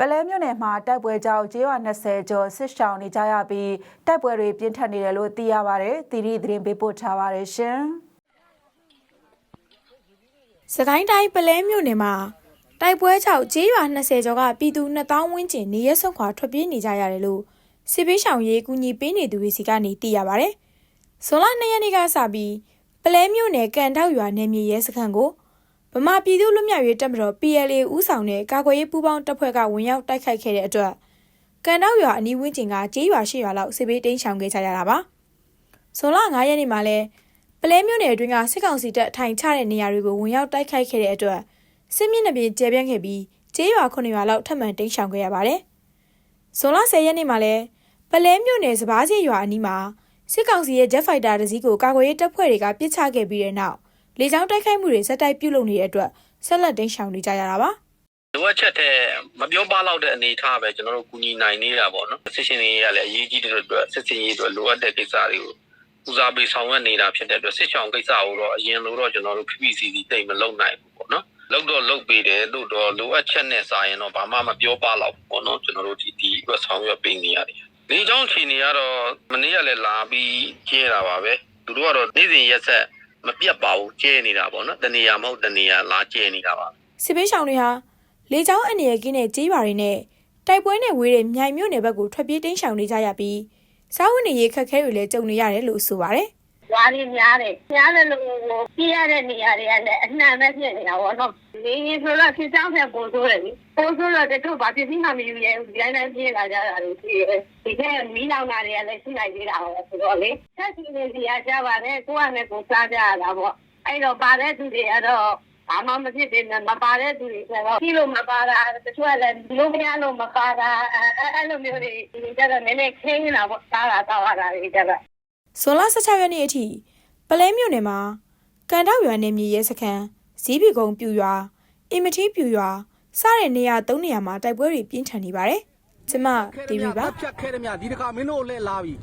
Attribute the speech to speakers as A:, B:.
A: ပလဲမြို့နယ်မှာတိုက်ပွဲကြောင့်ကျေးရွာ20ကျော်ဆစ်ရှောင်နေကြရပြီးတိုက်ပွဲတွေပြင်းထန်နေတယ်လို့သိရပါတယ်။တီရီသတင်းပေးပို့ထားပါတယ်ရှင်။
B: စကိုင်းတိုင်းပလဲမြို့နယ်မှာတိုက်ပွဲကြောင့်ကျေးရွာ20ကျော်ကပြည်သူ2000ဝန်းကျင်နေရဲဆုံးခွာထွက်ပြေးနေကြရတယ်လို့စစ်ပေးရှောင်ရေးကူညီပေးနေသူတွေစီကနေသိရပါဗျ။ဇွန်လ2ရက်နေ့ကစပြီးပလဲမြို့နယ်ကန်တောက်ရွာနယ်မြေရဲစခန်းကိုဗ မာပြည်သူ့လူမျိုးရေးတပ်မတော် PLA ဦးဆောင်တဲ့ကာကွယ်ရေးပူးပေါင်းတပ်ဖွဲ့ကဝင်ရောက်တိုက်ခိုက်ခဲ့တဲ့အတွက်ကန်တောက်ရွာအနီးဝန်းကျင်ကကျေးရွာ၈ရွာလောက်စစ်ပေးတိမ်းရှောင်ခဲ့ကြရတာပါ။ဇွန်လ9ရက်နေ့မှာလဲပလဲမြို့နယ်အတွင်းကစစ်ကောင်စီတပ်အထိုင်ချတဲ့နေရာတွေကိုဝင်ရောက်တိုက်ခိုက်ခဲ့တဲ့အတွက်စစ်မျက်နှာပြင်ကျဲပြန့်ခဲ့ပြီးကျေးရွာ9ရွာလောက်ထပ်မံတိမ်းရှောင်ခဲ့ရပါတယ်။ဇွန်လ10ရက်နေ့မှာလဲပလဲမြို့နယ်စပားစီရွာအနီးမှာစစ်ကောင်စီရဲ့ဂျက်ဖိုက်တာတစ်စီးကိုကာကွယ်ရေးတပ်ဖွဲ့တွေကပစ်ချခဲ့ပြီးတဲ့နောက် လေကြောင်းတိုက်ခိုက်မှုတွေဇက်တိုက်ပြုလုပ်နေတဲ့အတွက်ဆက်လက်တင်းရှောင်နေကြရတာပါ
C: လိုအပ်ချက်တဲ့မပြောပါလောက်တဲ့အနေအထားပဲကျွန်တော်တို့ကူညီနိုင်နေတာပေါ့နော်စစ်ရှင်ရေးရလည်းအရေးကြီးတဲ့အတွက်စစ်ရှင်ရေးအတွက်လိုအပ်တဲ့ကိစ္စတွေကိုဦးစားပေးဆောင်ရွက်နေတာဖြစ်တဲ့အတွက်စစ်ချောင်ကိစ္စကိုတော့အရင်လိုတော့ကျွန်တော်တို့ PPCC တိတ်မလုံနိုင်ဘူးပေါ့နော်လောက်တော့လောက်ပေးတယ်တို့တော့လိုအပ်ချက်နဲ့စာရင်တော့ဘာမှမပြောပါလောက်ဘူးပေါ့နော်ကျွန်တော်တို့ဒီဒီအတွက်ဆောင်ရွက်ပေးနေရတယ်ဒီကြောင့်ချိန်နေရတော့မနေ့ကလည်းလာပြီးကျဲတာပါပဲသူတို့ကတော့နေ့စဉ်ရက်ဆက် မပြတ်ပါဘူးကျဲနေတာပေါ့နော်တနေရာမဟုတ်တနေရာလာကျဲနေတာပါ
B: စစ်ပေးရှောင်တွေဟာလေကြောင်းအန္တရာယ်ကင်းတဲ့ကြေးရွာတွေနဲ့တိုက်ပွဲနဲ့ဝေးတဲ့မြိုင်မြို့နယ်ဘက်ကိုထွက်ပြေးတိမ်းရှောင်နေကြရပြီးစားဝတ်နေရေးခက်ခဲတွေလည်းကြုံနေရတယ်လို့ဆိုပါတယ်။
D: ရွာတွေများတယ်။များတယ်လို့ကိုပြရတဲ့နေရာတွေကလည်းအနှံ့ပဲဖြစ်နေတာပေါ့နော်။ဒီရင်ဆိုတော့ဖြစ်ချောင်းဖက်ပို့ဆိုးတယ်လေ။ပို့ဆိုးတော့တချို့ဘာပစ္စည်းမှမယူရဲဘူး။ဒီတိုင်းတိုင်းပြေးလာကြတာတွေရှိတယ်။ဒီကဲမီးလောင်တာတွေကလည်းရှိနိုင်သေးတာပဲဆိုတော့လေ။ဆက်စီနေစီရကြပါတယ်။ကိုကလည်းကိုစားကြရတာပေါ့။အဲ့တော့ပါတဲ့သူတွေကတော့ဘာမှမဖြစ်သေးနဲ့မပါတဲ့သူတွေကတော့ပြီးလို့မပါတာတချို့ကလည်းဒီလိုမရလို့မပါတာအဲအဲ့လိုမျိုးတွေဒီကြတော့နည်းနည်းခင်းနေတာပေါ့စားတာတောက်ရတာတွေကြတော့
B: ဇွန်လ16ရက်နေ့အထိပလဲမြို့နယ်မှာကန်တောက်ရွာနယ်မြေရဲစခန်းဇီးပီကုံပြူရွာအင်မတီပြူရွာစတဲ့နေရာ၃နေရာမှာတိုက်ပွဲတွေပြင်းထန်နေပါတယ်။ကျမတီဗီပါ
E: ဖြတ်ခဲတယ်မြဒီတခါမင်းတို့လှည့်လာပြီ